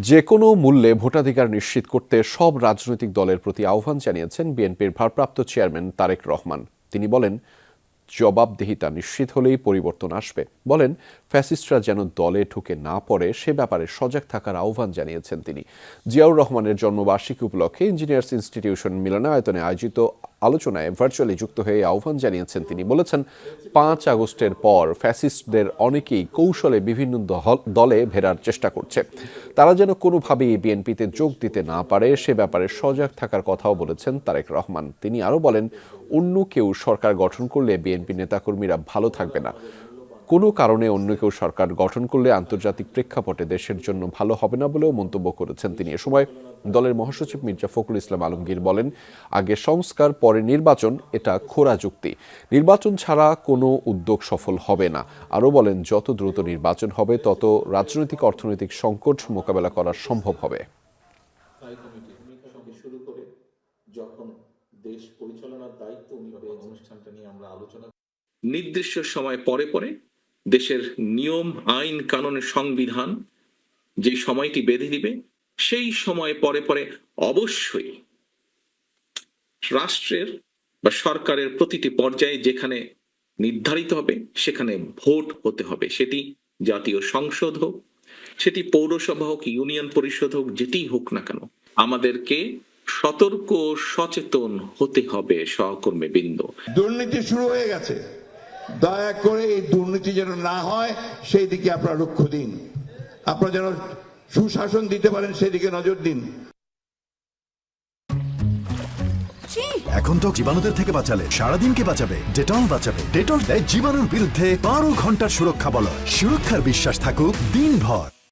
যে কোনো মূল্যে ভোটাধিকার নিশ্চিত করতে সব রাজনৈতিক দলের প্রতি আহ্বান জানিয়েছেন বিএনপির ভারপ্রাপ্ত চেয়ারম্যান তারেক রহমান। তিনি বলেন, জবাবদিহিতা নিশ্চিত হলেই পরিবর্তন আসবে। বলেন, ফ্যাসিস্টরা যেন দলে ঢুকে না পড়ে, সে ব্যাপারে সজাগ থাকার আহ্বান জানিয়েছেন তিনি। জিয়াউর রহমানের জন্মবার্ষিকী উপলক্ষে ইঞ্জিনিয়ার্স ইনস্টিটিউশন মিলনায়তনে আয়োজিত আলোচনায় ভার্চুয়ালি যুক্ত হয়ে আহ্বান জানিয়েছেন তিনি। বলেছেন, পাঁচ আগস্টের পর ফ্যাসিস্টদের অনেকেই কৌশলে বিভিন্ন দল- ভেরার চেষ্টা করছে। তারা যেন কোনোভাবেই বিএনপিতে যোগ দিতে না পারে, সে ব্যাপারে সজাগ থাকার কথাও বলেছেন তারেক রহমান। তিনি আরও বলেন, অন্য কেউ সরকার গঠন করলে বিএনপি নেতাকর্মীরা ভালো থাকবে না। কোনো কারণে অন্য কেউ সরকার গঠন করলে আন্তর্জাতিক প্রেক্ষাপটে দেশের জন্য ভালো হবে না বলেও মন্তব্য করেছেন তিনি। এ সময় দলের মহাসচিব মির্জা ফখরুল ইসলাম আলমগীর বলেন আগে সংস্কার পরে নির্বাচন এটা খোরা যুক্তি। নির্বাচন ছাড়া কোনো উদ্যোগ সফল হবে না। আরও বলেন যত দ্রুত নির্বাচন হবে তত রাজনৈতিক অর্থনৈতিক সংকট মোকাবেলা করা সম্ভব হবে। স্থায়ী কমিটি ভূমিকা থেকে শুরু করে যখন দেশ পরিচালনার দায়িত্ব উনি অনুষ্ঠানটা নিয়ে আমরা আলোচনা নির্দিষ্ট সময় পরে পরে দেশের নিয়ম, আইন, কানুনের সংবিধান যে সময়টি বেঁধে দিবে, সেই সময় পরে পরে অবশ্যই রাষ্ট্রের বা সরকারের প্রতিটি পর্যায়ে যেখানে নির্ধারিত হবে, সেখানে ভোট হতে হবে। সেটি জাতীয় সংসদ হোক, সেটি পৌরসভা হোক, ইউনিয়ন পরিষদ হোক, যেটি হোক না কেন, আমাদেরকে সতর্ক সচেতন হতে হবে সহকর্মী বৃন্দ দুর্নীতি শুরু হয়ে গেছে। দয়া করে এই দুর্নীতি যেন না হয় সেই দিকে আপনারা লক্ষ্য দিন। আপনারা যেন সুশাসন দিতে পারেন সেই দিকে নজর দিন। এখন তো জীবাণুদের থেকে বাঁচালে সারাদিনকে বাঁচাবে? ডেটল বাঁচাবে। ডেটল দেয় জীবাণুর বিরুদ্ধে বারো ঘণ্টার সুরক্ষা বল সুরক্ষার বিশ্বাস থাকুক দিনভর।